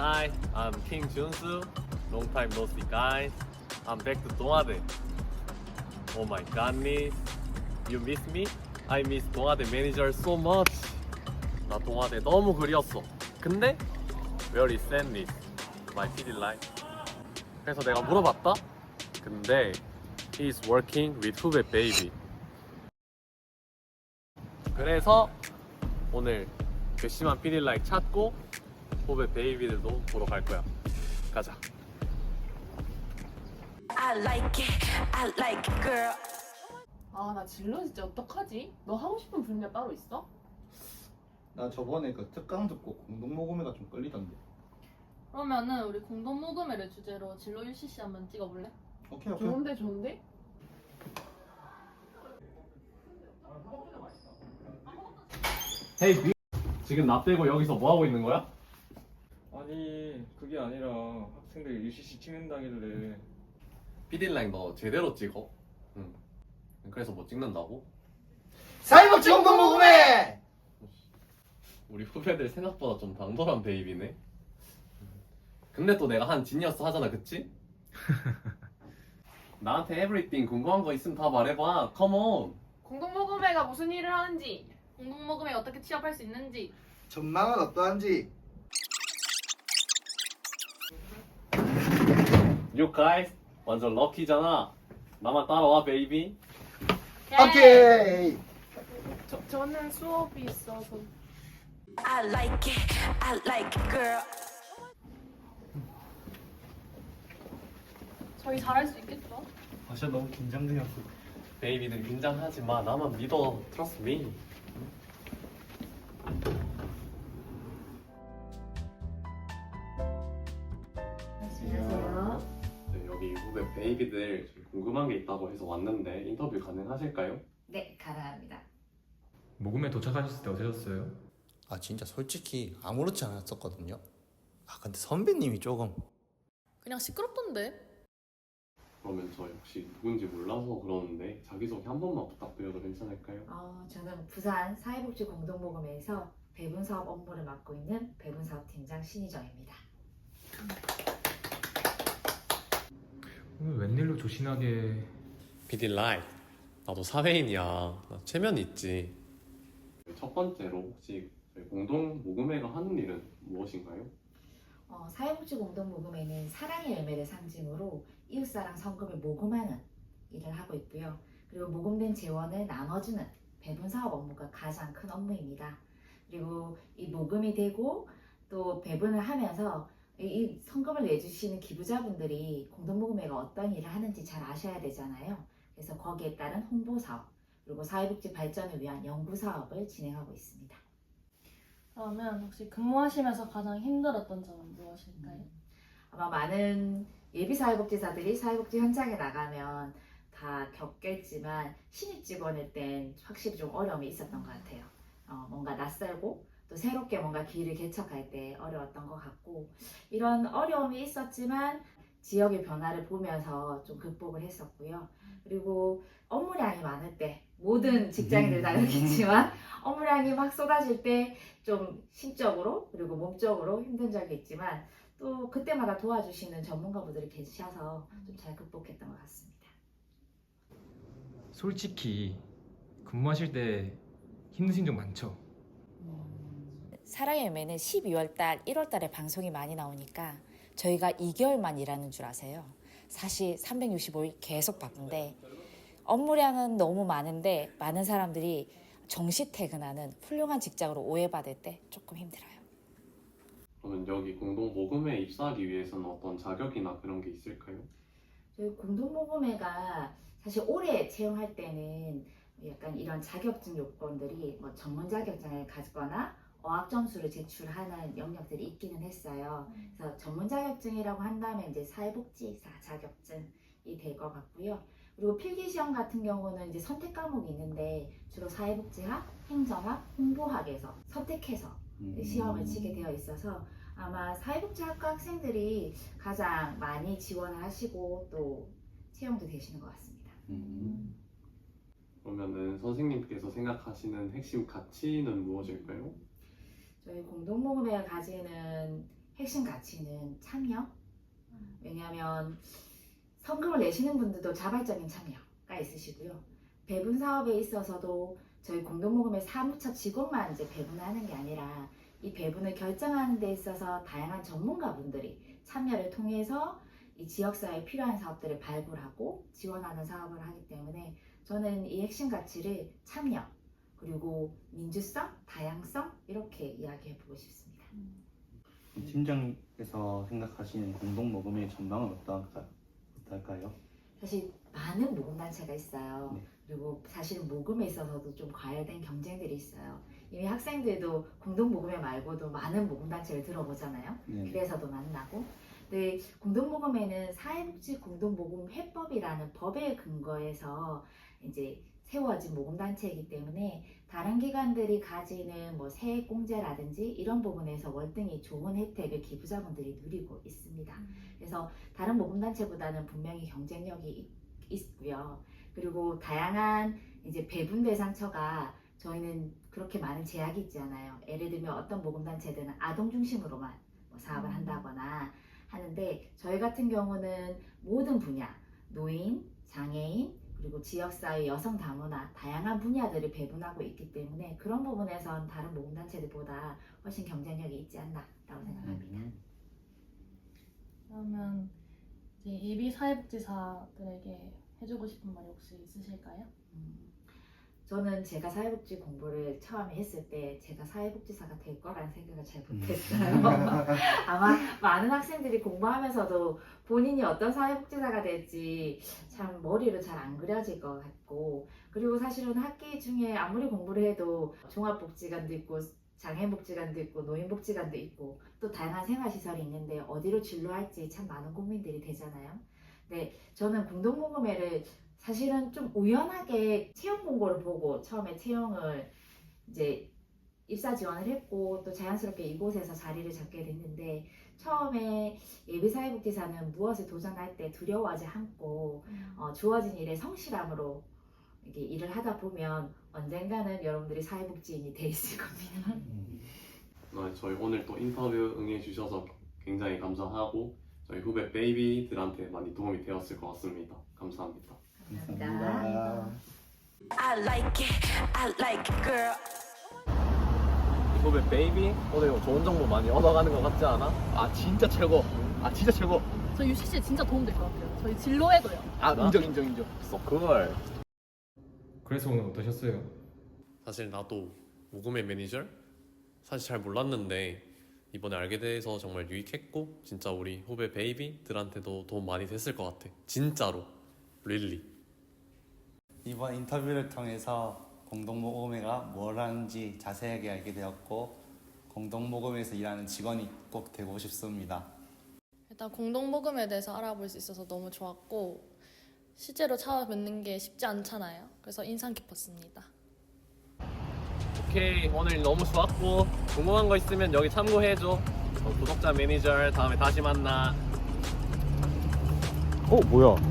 Hi, I'm King Junsu. Long time no see, guys. I'm back to 동아대. Oh my goodness. You miss me? I miss 동아대 manager so much. 나 동아대 너무 그리웠어. 근데 where is Sandy? My PD life. 그래서 내가 물어봤다. 근데 he is working with 후배 baby. 그래서 오늘 괘씸한 PD 라이크 찾고 후배 베이비들도 보러 갈 거야. 가자. I like it, I like it, girl. 아, 나 진로 진짜 어떡하지? 너 하고 싶은 분야 따로 있어? 나 저번에 그 특강 듣고 공동 모금회가 좀 끌리던데. 그러면은 우리 공동 모금회를 주제로 진로 1cc 한번 찍어볼래? 오케이 오케이. 좋은데, 좋은데? 헤이 비. 지금 나 빼고 여기서 뭐 하고 있는 거야? 아니 그게 아니라 학생들 UCC 찍는다길래 라이크 너 제대로 찍어? 응. 그래서 뭐 찍는다고? 사회복지 공동 모금회. 우리 후배들 생각보다 좀 당돌한 베이비네. 근데 또 내가 한 지니어스 하잖아, 그치? 나한테 에브리띵 궁금한 거 있으면 다 말해봐. 컴온. 공동 모금회가 무슨 일을 하는지 공동 모금회 어떻게 취업할 수 있는지 전망은 어떠한지. You guys 완전 럭키잖아. 나만 따라와, 베이비. 오케이. 저, 저는 수업이 있어서 I like it, I like it, girl. 저희 잘할 수 있겠죠? 아 진짜 너무 긴장되었어. 베이비는 긴장하지 마. 나만 믿어. Trust me. 궁금한 게 있다고 해서 왔는데 인터뷰 가능하실까요? 네, 가능합니다. 모금에 도착하셨을 때 어떠셨어요? 아 진짜 솔직히 아무렇지 않았었거든요. 아 근데 선배님이 조금 그냥 시끄럽던데 그러면 저 역시 누군지 몰라서 그러는데 자기소개 한 번만 부탁드려도 괜찮을까요? 어, 저는 부산 사회복지 공동모금회에서 배분 사업 업무를 맡고 있는 배분 사업 팀장 신희정입니다. 오늘 웬일로 조신하게 PD 라이 나도 사회인이야 나 체면 있지 첫 번째로 혹시 저희 공동 모금회가 하는 일은 무엇인가요? 어, 사회복지 공동 모금회는 사랑의 열매를 상징으로 이웃사랑 성금을 모금하는 일을 하고 있고요. 그리고 모금된 재원을 나눠주는 배분 사업 업무가 가장 큰 업무입니다. 그리고 이 모금이 되고 또 배분을 하면서 이- 이 성금을 내주시는 기부자분들이 공동모금회가 어떤 일을 하는지 잘 아셔야 되잖아요. 그래서 거기에 따른 홍보 사업 그리고 사회복지 발전을 위한 연구 사업을 진행하고 있습니다. 그러면 혹시 근무하시면서 가장 힘들었던 점은 무엇일까요? 아마 많은 예비 사회복지사들이 사회복지 현장에 나가면 다 겪겠지만 신입 직원일 땐 확실히 좀 어려움이 있었던 것 같아요. 어, 뭔가 낯설고 또 새롭게 뭔가 길을 개척할 때 어려웠던 것 같고 이런 어려움이 있었지만 지역의 변화를 보면서 좀 극복을 했었고요. 그리고 업무량이 많을 때 모든 직장인들 다 그렇겠지만 업무량이 막 쏟아질 때 좀 심적으로 그리고 몸적으로 힘든 적이 있지만 또 그때마다 도와주시는 전문가분들이 계셔서 좀 잘 극복했던 것 같습니다. 솔직히 근무하실 때 힘드신 적 많죠? 사랑의 열매는 12월 달, 1월 달에 방송이 많이 나오니까 저희가 2개월만 일하는 줄 아세요. 사실 365일 계속 바쁜데 업무량은 너무 많은데 많은 사람들이 정시 퇴근하는 훌륭한 직장으로 오해받을 때 조금 힘들어요. 그러면 여기 공동 모금회에 입사하기 위해서는 어떤 자격이나 그런 게 있을까요? 저희 공동 모금회가 사실 올해 채용할 때는 약간 이런 자격증 요건들이 뭐 전문 자격증을 가지거나 어학 점수를 제출하는 영역들이 있기는 했어요. 그래서 전문 자격증이라고 한다면 이제 사회복지사 자격증이 될 것 같고요. 그리고 필기 시험 같은 경우는 이제 선택 과목이 있는데 주로 사회복지학, 행정학, 홍보학에서 선택해서 시험을 치게 되어 있어서 아마 사회복지학과 학생들이 가장 많이 지원을 하시고 또 채용도 되시는 것 같습니다. 음. 그러면은 선생님께서 생각하시는 핵심 가치는 무엇일까요? 저희 공동 모금회가 가지는 핵심 가치는 참여. 왜냐하면 성금을 내시는 분들도 자발적인 참여가 있으시고요. 배분 사업에 있어서도 저희 공동 모금의 사무처 직원만 이제 배분하는 게 아니라 이 배분을 결정하는 데 있어서 다양한 전문가분들이 참여를 통해서 이 지역사회에 필요한 사업들을 발굴하고 지원하는 사업을 하기 때문에 저는 이 핵심 가치를 참여 그리고 민주성, 다양성 이렇게 이야기해 보고 싶습니다. 팀장께서 생각하시는 공동 모금의 전망은 어떨까요? 어떨까요? 사실 많은 모금 단체가 있어요. 네. 그리고 사실은 모금에 있어서도 좀 과열된 경쟁들이 있어요. 이미 학생들도 공동 모금회 말고도 많은 모금 단체를 들어보잖아요. 네. 그래서도 만나고. 근데 공동 모금회는 사회복지 공동 모금 회법이라는 법에 근거해서 이제 세워진 모금단체이기 때문에 다른 기관들이 가지는 뭐 세액 공제라든지 이런 부분에서 월등히 좋은 혜택을 기부자분들이 누리고 있습니다. 그래서 다른 모금단체보다는 분명히 경쟁력이 있- 있고요. 그리고 다양한 이제 배분 대상처가 저희는 그렇게 많은 제약이 있지 않아요. 예를 들면 어떤 모금단체들은 아동 중심으로만 뭐 사업을 한다거나 하는데 저희 같은 경우는 모든 분야, 노인, 장애인, 그리고 지역사회, 여성 다문화 다양한 분야들을 배분하고 있기 때문에 그런 부분에선 다른 모금단체들보다 훨씬 경쟁력이 있지 않나라고 생각합니다. 음. 그러면 이제 예비 사회복지사들에게 해주고 싶은 말이 혹시 있으실까요? 음, 저는 제가 사회복지 공부를 처음에 했을 때 제가 사회복지사가 될 거라는 생각을 잘 못했어요. 아마 많은 학생들이 공부하면서도 본인이 어떤 사회복지사가 될지 참 머리로 잘 안 그려질 것 같고 그리고 사실은 학기 중에 아무리 공부를 해도 종합복지관도 있고 장애인복지관도 있고 노인복지관도 있고 또 다양한 생활시설이 있는데 어디로 진로할지 참 많은 고민들이 되잖아요. 네, 저는 공동모금회를 사실은 좀 우연하게 채용 공고를 보고 처음에 채용을 이제 입사 지원을 했고 또 자연스럽게 이곳에서 자리를 잡게 됐는데 처음에 예비사회복지사는 무엇을 도전할 때 두려워하지 않고 어, 주어진 일에 성실함으로 이게 일을 하다 보면 언젠가는 여러분들이 사회복지인이 돼 있을 겁니다. 어, 저희 오늘 또 인터뷰 응해 주셔서 굉장히 감사하고 저희 후배 베이비들한테 많이 도움이 되었을 것 같습니다. 감사합니다. 감사합니다. I like it, I like it, girl. 후배 베이비 오늘 좋은 정보 많이 얻어가는 것 같지 않아? 아 진짜 최고. 아 진짜 최고. 저 UCC에 진짜 도움 될 것 같아요. 저희 진로에도요. 아 인정 인정 인정. So cool. 그래서 오늘 어떠셨어요? 사실 나도 모금의 매니저 사실 잘 몰랐는데 이번에 알게 돼서 정말 유익했고 진짜 우리 후배 베이비들한테도 도움 많이 됐을 것 같아. 진짜로. 릴리. 이번 인터뷰를 통해서 공동모금회가 뭘 하는지 자세하게 알게 되었고 공동모금회에서 일하는 직원이 꼭 되고 싶습니다. 일단 공동모금에 대해서 알아볼 수 있어서 너무 좋았고 실제로 찾아뵙는 게 쉽지 않잖아요. 그래서 인상 깊었습니다. 오케이 오늘 너무 좋았고 궁금한 거 있으면 여기 참고해줘. 어, 구독자 매니저 다음에 다시 만나. 어 뭐야?